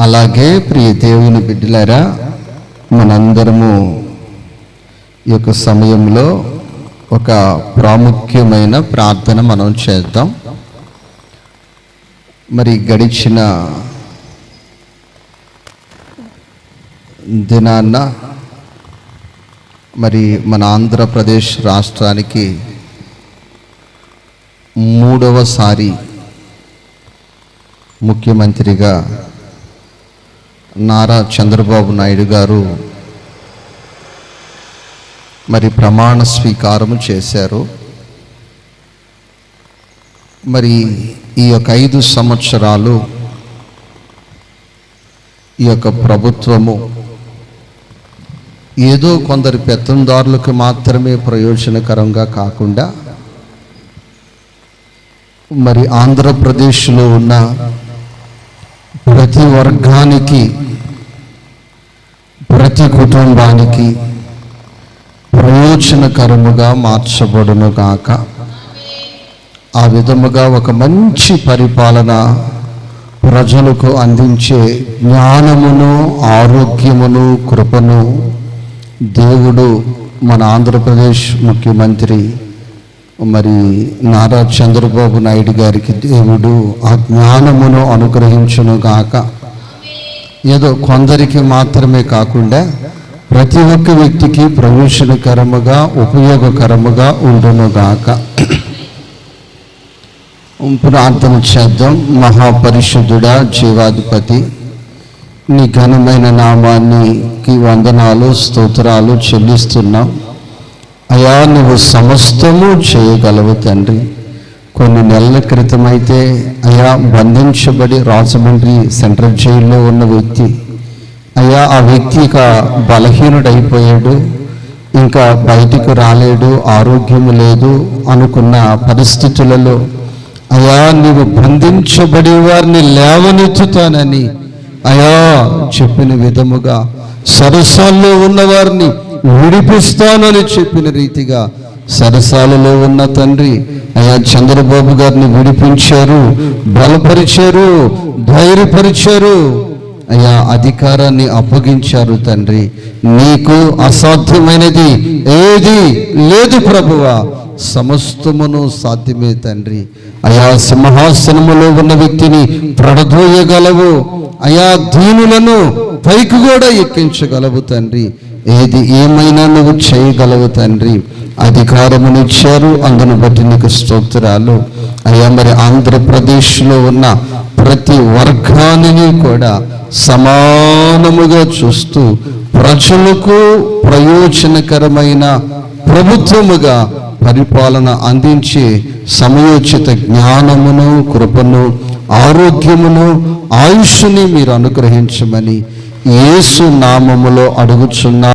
అలాగే ప్రియ దేవుని బిడ్డలారా మనందరము ఈ యొక్క సమయంలో ఒక ప్రాముఖ్యమైన ప్రార్థన మనం చేద్దాం. మరి గడిచిన దినాన్న మరి మన ఆంధ్రప్రదేశ్ రాష్ట్రానికి మూడవసారి ముఖ్యమంత్రిగా నారా చంద్రబాబు నాయుడు గారు మరి ప్రమాణ స్వీకారం చేశారు. మరి ఈ యొక్క ఐదు సంవత్సరాలు ఈ యొక్క ప్రభుత్వము ఏదో కొందరు పెత్తందారులకు మాత్రమే ప్రయోజనకరంగా కాకుండా మరి ఆంధ్రప్రదేశ్లో ఉన్న ప్రతి వర్గానికి ప్రతి కుటుంబానికి ప్రయోజనకరముగా మార్చబడును గాక ఆ విధముగా ఒక మంచి పరిపాలన ప్రజలకు అందించే జ్ఞానమును ఆరోగ్యమును కృపను దేవుడు మన ఆంధ్రప్రదేశ్ ముఖ్యమంత్రి మరి నారా చంద్రబాబు నాయుడు గారికి దేవుడు ఆ జ్ఞానమును అనుగ్రహించును గాక. ఏదో కొందరికి మాత్రమే కాకుండా ప్రతి ఒక్క వ్యక్తికి ప్రయోజనకరముగా ఉపయోగకరముగా ఉండును గాక. ప్రార్థన చేద్దాం. మహాపరిశుద్ధుడా జీవాధిపతి నీ ఘనమైన నామానికి వందనాలు స్తోత్రాలు చెల్లిస్తున్నాం. అయా నువ్వు సమస్తము చేయగలవు తండ్రి. కొన్ని నెలల క్రితమైతే అయా బంధించబడి రాజమండ్రి సెంట్రల్ జైల్లో ఉన్న వ్యక్తి. అయ్యా ఆ వ్యక్తి ఇక బలహీనుడైపోయాడు. ఇంకా బయటికి రాలేడు ఆరోగ్యం లేదు అనుకున్న పరిస్థితులలో అయా నీవు బంధించబడి వారిని లేవనెత్తుతానని అయా చెప్పిన విధముగా సరసాల్లో ఉన్నవారిని విడిపిస్తానని చెప్పిన రీతిగా సరసాలలో ఉన్న తండ్రి ఆయా చంద్రబాబు గారిని విడిపించారు బలపరిచారు ధైర్యపరిచారు. అయ్యా అధికారాన్ని అప్పగించారు తండ్రి. నీకు అసాధ్యమైనది ఏది లేదు ప్రభువా. సమస్తమును సాధ్యమే తండ్రి. అయా సింహాసనములో ఉన్న వ్యక్తిని ప్రడదోయగలవు అయా దీనులను పైకి కూడా ఎక్కించగలవు తండ్రి. ఏది ఏమైనా నువ్వు చేయగలవు తండ్రి. అధికారమునిచ్చారు అందును బట్టి నీకు స్తోత్రాలు. అయ్యా మరి ఆంధ్రప్రదేశ్లో ఉన్న ప్రతి వర్గాన్ని కూడా సమానముగా చూస్తూ ప్రజలకు ప్రయోజనకరమైన ప్రభుత్వముగా పరిపాలన అందించే సమయోచిత జ్ఞానమును కృపను ఆరోగ్యమును ఆయుష్ని మీరు అనుగ్రహించమని యేసు నామములో అడుగుచున్నా